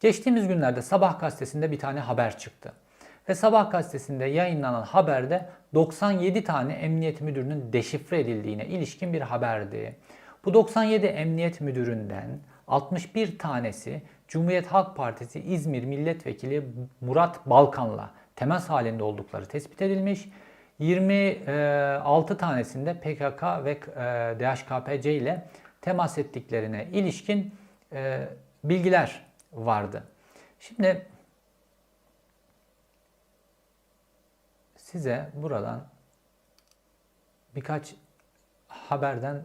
Geçtiğimiz günlerde Sabah gazetesinde bir tane haber çıktı. Ve Sabah gazetesinde yayınlanan haberde 97 tane emniyet müdürünün deşifre edildiğine ilişkin bir haberdi. Bu 97 emniyet müdüründen 61 tanesi Cumhuriyet Halk Partisi İzmir Milletvekili Murat Balkan'la temas halinde oldukları tespit edilmiş. 26 tanesinde PKK ve e, DHKPC ile temas ettiklerine ilişkin e, bilgiler vardı. Şimdi size buradan birkaç haberden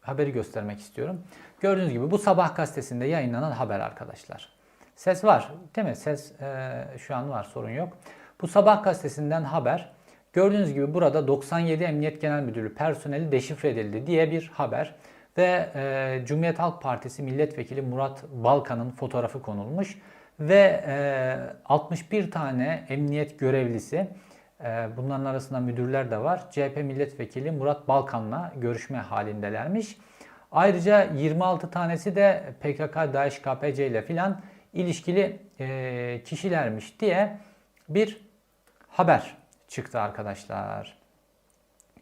haberi göstermek istiyorum. Gördüğünüz gibi bu sabah gazetesinde yayınlanan haber arkadaşlar. Ses var değil mi? Ses e, şu an var sorun yok. Bu sabah gazetesinden haber. Gördüğünüz gibi burada 97 Emniyet Genel Müdürlüğü personeli deşifre edildi diye bir haber. Ve e, Cumhuriyet Halk Partisi Milletvekili Murat Balkan'ın fotoğrafı konulmuş. Ve e, 61 tane emniyet görevlisi ee, Bunların arasında müdürler de var. CHP milletvekili Murat Balkan'la görüşme halindelermiş. Ayrıca 26 tanesi de PKK, DAEŞ, KPC ile filan ilişkili e, kişilermiş diye bir haber çıktı arkadaşlar.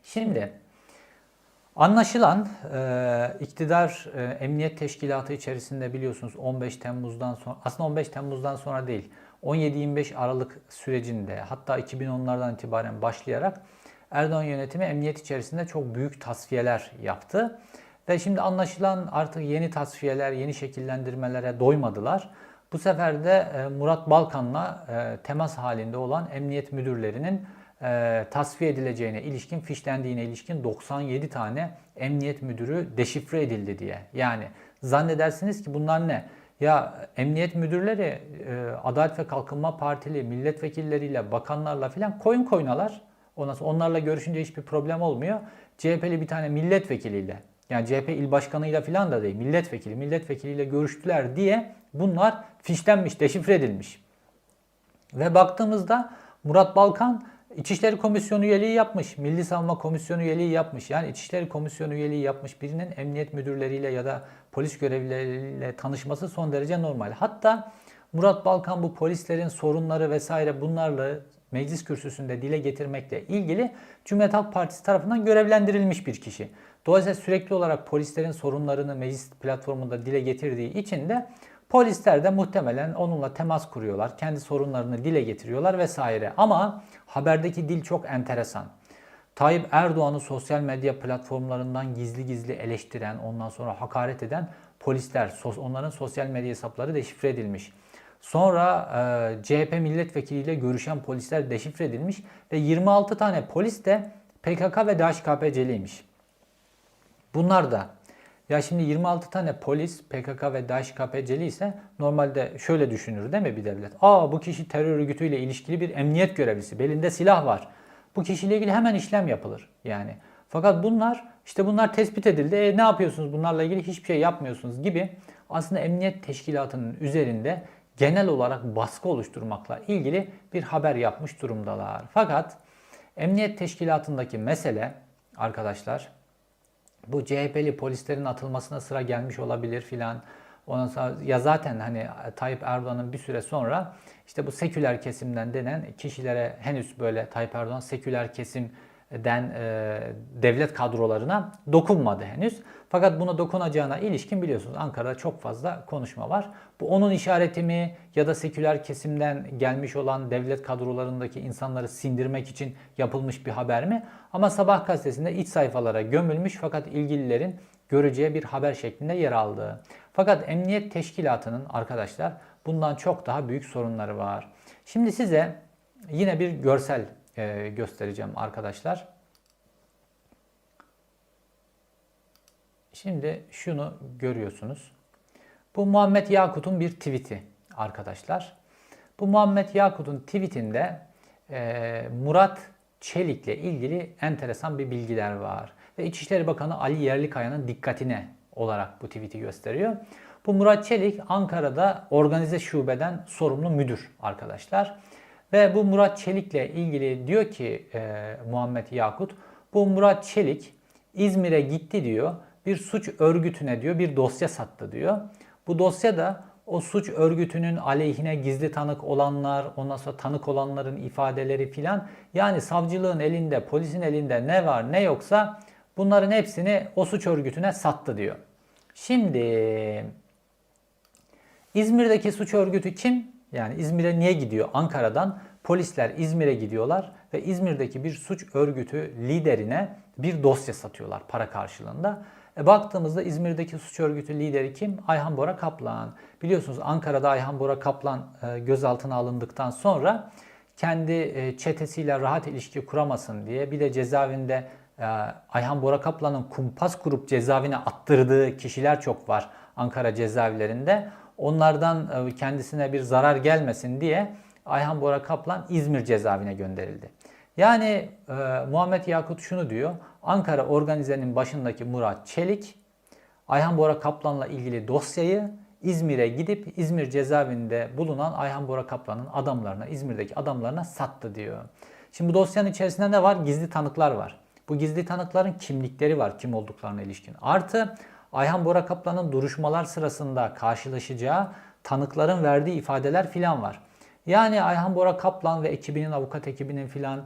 Şimdi anlaşılan e, iktidar e, emniyet teşkilatı içerisinde biliyorsunuz 15 Temmuz'dan sonra aslında 15 Temmuz'dan sonra değil 17-25 Aralık sürecinde hatta 2010'lardan itibaren başlayarak Erdoğan yönetimi emniyet içerisinde çok büyük tasfiyeler yaptı. Ve şimdi anlaşılan artık yeni tasfiyeler, yeni şekillendirmelere doymadılar. Bu sefer de e, Murat Balkan'la e, temas halinde olan emniyet müdürlerinin e, tasfiye edileceğine ilişkin, fişlendiğine ilişkin 97 tane emniyet müdürü deşifre edildi diye. Yani zannedersiniz ki bunlar ne? Ya emniyet müdürleri e, Adalet ve Kalkınma Partili milletvekilleriyle, bakanlarla filan koyun koynalar. Ondan sonra onlarla görüşünce hiçbir problem olmuyor. CHP'li bir tane milletvekiliyle yani CHP il başkanıyla filan da değil milletvekili milletvekiliyle görüştüler diye bunlar fişlenmiş, deşifre edilmiş. Ve baktığımızda Murat Balkan İçişleri Komisyonu üyeliği yapmış, Milli Savunma Komisyonu üyeliği yapmış. Yani İçişleri Komisyonu üyeliği yapmış birinin emniyet müdürleriyle ya da polis görevlileriyle tanışması son derece normal. Hatta Murat Balkan bu polislerin sorunları vesaire bunlarla meclis kürsüsünde dile getirmekle ilgili Cumhuriyet Halk Partisi tarafından görevlendirilmiş bir kişi. Dolayısıyla sürekli olarak polislerin sorunlarını meclis platformunda dile getirdiği için de Polisler de muhtemelen onunla temas kuruyorlar. Kendi sorunlarını dile getiriyorlar vesaire. Ama haberdeki dil çok enteresan. Tayyip Erdoğan'ı sosyal medya platformlarından gizli gizli eleştiren, ondan sonra hakaret eden polisler, onların sosyal medya hesapları deşifre edilmiş. Sonra e, CHP milletvekiliyle görüşen polisler deşifre edilmiş ve 26 tane polis de PKK ve DHKPC'liymiş. Bunlar da ya şimdi 26 tane polis PKK ve DAEŞ-KPC'li ise normalde şöyle düşünür değil mi bir devlet? Aa bu kişi terör örgütüyle ilişkili bir emniyet görevlisi. Belinde silah var. Bu kişiyle ilgili hemen işlem yapılır yani. Fakat bunlar işte bunlar tespit edildi. E, ne yapıyorsunuz bunlarla ilgili hiçbir şey yapmıyorsunuz gibi aslında emniyet teşkilatının üzerinde genel olarak baskı oluşturmakla ilgili bir haber yapmış durumdalar. Fakat emniyet teşkilatındaki mesele arkadaşlar bu CHP'li polislerin atılmasına sıra gelmiş olabilir filan. Ondan sonra ya zaten hani Tayyip Erdoğan'ın bir süre sonra işte bu seküler kesimden denen kişilere henüz böyle Tayyip Erdoğan seküler kesimden e, devlet kadrolarına dokunmadı henüz. Fakat buna dokunacağına ilişkin biliyorsunuz Ankara'da çok fazla konuşma var. Bu onun işareti mi ya da seküler kesimden gelmiş olan devlet kadrolarındaki insanları sindirmek için yapılmış bir haber mi? Ama Sabah gazetesinde iç sayfalara gömülmüş fakat ilgililerin göreceği bir haber şeklinde yer aldı. Fakat emniyet teşkilatının arkadaşlar bundan çok daha büyük sorunları var. Şimdi size yine bir görsel e, göstereceğim arkadaşlar. Şimdi şunu görüyorsunuz. Bu Muhammed Yakut'un bir tweet'i arkadaşlar. Bu Muhammed Yakut'un tweetinde e, Murat Çelik'le ilgili enteresan bir bilgiler var. Ve İçişleri Bakanı Ali Yerlikaya'nın dikkatine olarak bu tweet'i gösteriyor. Bu Murat Çelik Ankara'da organize şubeden sorumlu müdür arkadaşlar. Ve bu Murat Çelik'le ilgili diyor ki e, Muhammed Yakut, bu Murat Çelik İzmir'e gitti diyor bir suç örgütüne diyor bir dosya sattı diyor. Bu dosya da o suç örgütünün aleyhine gizli tanık olanlar, ondan sonra tanık olanların ifadeleri filan. Yani savcılığın elinde, polisin elinde ne var ne yoksa bunların hepsini o suç örgütüne sattı diyor. Şimdi İzmir'deki suç örgütü kim? Yani İzmir'e niye gidiyor? Ankara'dan polisler İzmir'e gidiyorlar ve İzmir'deki bir suç örgütü liderine bir dosya satıyorlar para karşılığında. E baktığımızda İzmir'deki suç örgütü lideri kim? Ayhan Bora Kaplan. Biliyorsunuz Ankara'da Ayhan Bora Kaplan e, gözaltına alındıktan sonra kendi e, çetesiyle rahat ilişki kuramasın diye bir de cezaevinde e, Ayhan Bora Kaplan'ın kumpas kurup cezaevine attırdığı kişiler çok var Ankara cezaevlerinde. Onlardan e, kendisine bir zarar gelmesin diye Ayhan Bora Kaplan İzmir cezaevine gönderildi. Yani e, Muhammed Yakut şunu diyor. Ankara organizenin başındaki Murat Çelik Ayhan Bora Kaplan'la ilgili dosyayı İzmir'e gidip İzmir cezaevinde bulunan Ayhan Bora Kaplan'ın adamlarına, İzmir'deki adamlarına sattı diyor. Şimdi bu dosyanın içerisinde ne var? Gizli tanıklar var. Bu gizli tanıkların kimlikleri var kim olduklarına ilişkin. Artı Ayhan Bora Kaplan'ın duruşmalar sırasında karşılaşacağı tanıkların verdiği ifadeler filan var. Yani Ayhan Bora Kaplan ve ekibinin, avukat ekibinin filan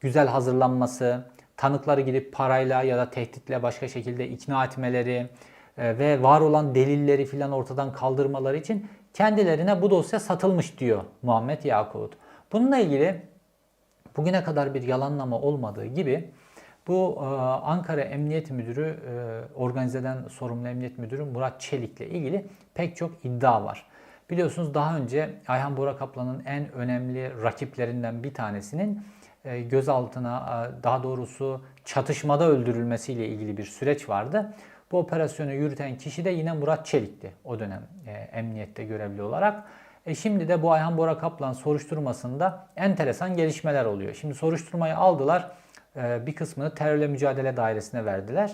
güzel hazırlanması, tanıkları gidip parayla ya da tehditle başka şekilde ikna etmeleri e, ve var olan delilleri filan ortadan kaldırmaları için kendilerine bu dosya satılmış diyor Muhammed Yakut. Bununla ilgili bugüne kadar bir yalanlama olmadığı gibi bu e, Ankara Emniyet Müdürü, e, organizeden sorumlu Emniyet Müdürü Murat Çelik'le ilgili pek çok iddia var. Biliyorsunuz daha önce Ayhan Bora Kaplan'ın en önemli rakiplerinden bir tanesinin e, gözaltına daha doğrusu çatışmada öldürülmesiyle ilgili bir süreç vardı. Bu operasyonu yürüten kişi de yine Murat Çelik'ti o dönem emniyette görevli olarak. E şimdi de bu Ayhan Bora Kaplan soruşturmasında enteresan gelişmeler oluyor. Şimdi soruşturmayı aldılar ee, bir kısmını terörle mücadele dairesine verdiler.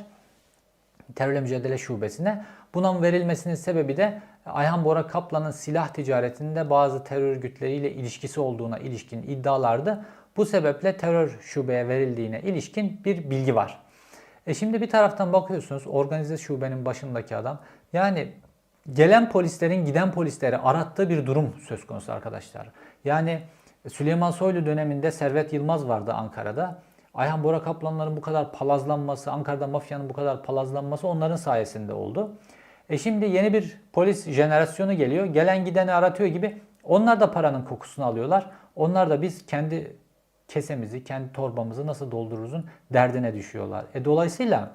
Terörle mücadele şubesine. Buna verilmesinin sebebi de Ayhan Bora Kaplan'ın silah ticaretinde bazı terör örgütleriyle ilişkisi olduğuna ilişkin iddialardı. Bu sebeple terör şubeye verildiğine ilişkin bir bilgi var. E şimdi bir taraftan bakıyorsunuz organize şubenin başındaki adam yani gelen polislerin giden polisleri arattığı bir durum söz konusu arkadaşlar. Yani Süleyman Soylu döneminde Servet Yılmaz vardı Ankara'da. Ayhan Bora Kaplanların bu kadar palazlanması, Ankara'da mafyanın bu kadar palazlanması onların sayesinde oldu. E şimdi yeni bir polis jenerasyonu geliyor. Gelen gideni aratıyor gibi onlar da paranın kokusunu alıyorlar. Onlar da biz kendi kesemizi, kendi torbamızı nasıl doldururuzun derdine düşüyorlar. E dolayısıyla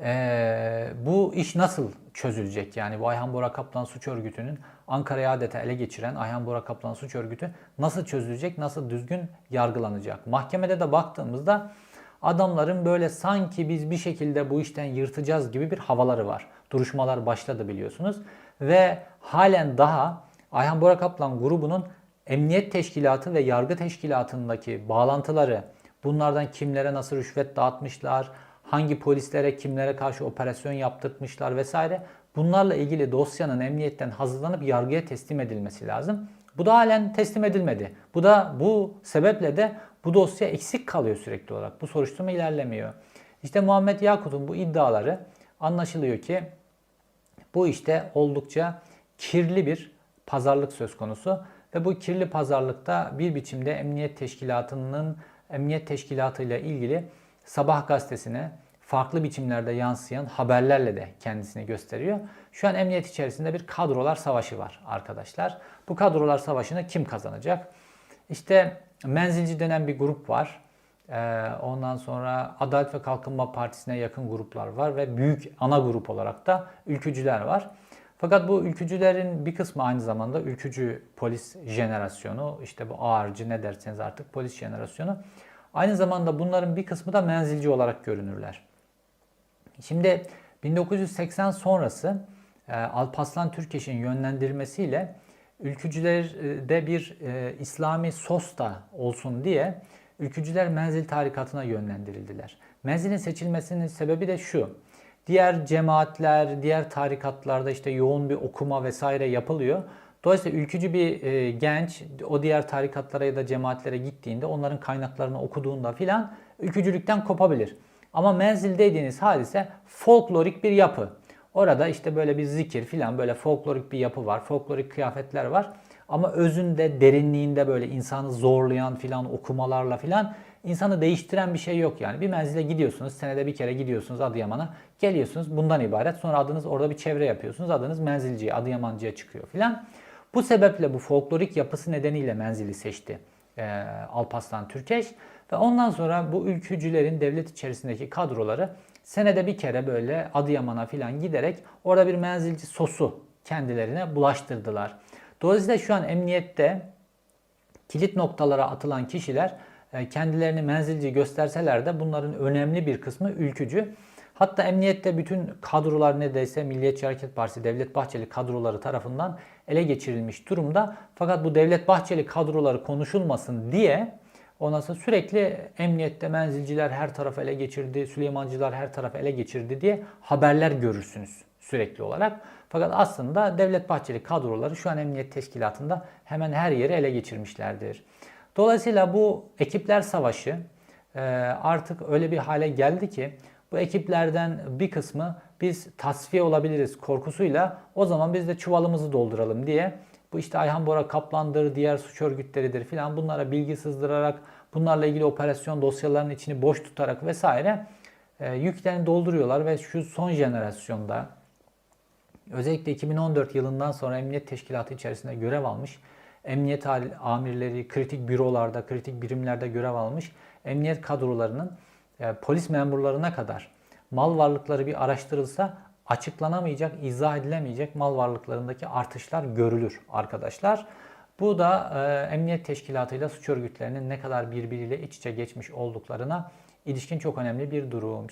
e, bu iş nasıl çözülecek? Yani bu Ayhan Bora Kaplan suç örgütünün Ankara'yı adeta ele geçiren Ayhan Bora Kaplan suç örgütü nasıl çözülecek, nasıl düzgün yargılanacak? Mahkemede de baktığımızda adamların böyle sanki biz bir şekilde bu işten yırtacağız gibi bir havaları var. Duruşmalar başladı biliyorsunuz. Ve halen daha Ayhan Bora Kaplan grubunun emniyet teşkilatı ve yargı teşkilatındaki bağlantıları, bunlardan kimlere nasıl rüşvet dağıtmışlar, hangi polislere kimlere karşı operasyon yaptırtmışlar vesaire bunlarla ilgili dosyanın emniyetten hazırlanıp yargıya teslim edilmesi lazım. Bu da halen teslim edilmedi. Bu da bu sebeple de bu dosya eksik kalıyor sürekli olarak. Bu soruşturma ilerlemiyor. İşte Muhammed Yakut'un bu iddiaları anlaşılıyor ki bu işte oldukça kirli bir pazarlık söz konusu ve bu kirli pazarlıkta bir biçimde emniyet teşkilatının emniyet teşkilatı ile ilgili Sabah gazetesine farklı biçimlerde yansıyan haberlerle de kendisini gösteriyor. Şu an emniyet içerisinde bir kadrolar savaşı var arkadaşlar. Bu kadrolar savaşını kim kazanacak? İşte menzilci denen bir grup var. Ee, ondan sonra Adalet ve Kalkınma Partisi'ne yakın gruplar var ve büyük ana grup olarak da ülkücüler var. Fakat bu ülkücülerin bir kısmı aynı zamanda ülkücü polis jenerasyonu, işte bu ağırcı ne derseniz artık polis jenerasyonu. Aynı zamanda bunların bir kısmı da menzilci olarak görünürler. Şimdi 1980 sonrası e, Alpaslan Türkeş'in yönlendirmesiyle ülkücülerde bir e, İslami sos da olsun diye ülkücüler menzil tarikatına yönlendirildiler. Menzilin seçilmesinin sebebi de şu. Diğer cemaatler, diğer tarikatlarda işte yoğun bir okuma vesaire yapılıyor. Dolayısıyla ülkücü bir e, genç o diğer tarikatlara ya da cemaatlere gittiğinde onların kaynaklarını okuduğunda filan ülkücülükten kopabilir. Ama menzil dediğiniz hadise folklorik bir yapı. Orada işte böyle bir zikir filan böyle folklorik bir yapı var. Folklorik kıyafetler var. Ama özünde, derinliğinde böyle insanı zorlayan filan okumalarla filan insanı değiştiren bir şey yok yani. Bir menzile gidiyorsunuz, senede bir kere gidiyorsunuz Adıyaman'a. Geliyorsunuz bundan ibaret. Sonra adınız orada bir çevre yapıyorsunuz. Adınız menzilciye, Adıyamancı'ya çıkıyor filan. Bu sebeple bu folklorik yapısı nedeniyle menzili seçti e, Alparslan Türkeş. Ve ondan sonra bu ülkücülerin devlet içerisindeki kadroları senede bir kere böyle Adıyaman'a filan giderek orada bir menzilci sosu kendilerine bulaştırdılar. Dolayısıyla şu an emniyette kilit noktalara atılan kişiler e, kendilerini menzilci gösterseler de bunların önemli bir kısmı ülkücü. Hatta emniyette bütün kadrolar neredeyse Milliyetçi Hareket Partisi, Devlet Bahçeli kadroları tarafından ele geçirilmiş durumda. Fakat bu Devlet Bahçeli kadroları konuşulmasın diye ondan sonra sürekli emniyette menzilciler her tarafı ele geçirdi, Süleymancılar her tarafı ele geçirdi diye haberler görürsünüz sürekli olarak. Fakat aslında Devlet Bahçeli kadroları şu an emniyet teşkilatında hemen her yeri ele geçirmişlerdir. Dolayısıyla bu ekipler savaşı e, artık öyle bir hale geldi ki bu ekiplerden bir kısmı biz tasfiye olabiliriz korkusuyla o zaman biz de çuvalımızı dolduralım diye bu işte Ayhan Bora Kaplan'dır, diğer suç örgütleridir filan. Bunlara bilgi sızdırarak, bunlarla ilgili operasyon dosyalarının içini boş tutarak vesaire e, yüklerini dolduruyorlar ve şu son jenerasyonda özellikle 2014 yılından sonra emniyet teşkilatı içerisinde görev almış, emniyet amirleri, kritik bürolarda, kritik birimlerde görev almış emniyet kadrolarının e, polis memurlarına kadar mal varlıkları bir araştırılsa açıklanamayacak, izah edilemeyecek mal varlıklarındaki artışlar görülür arkadaşlar. Bu da e, emniyet teşkilatıyla suç örgütlerinin ne kadar birbiriyle iç içe geçmiş olduklarına ilişkin çok önemli bir durum.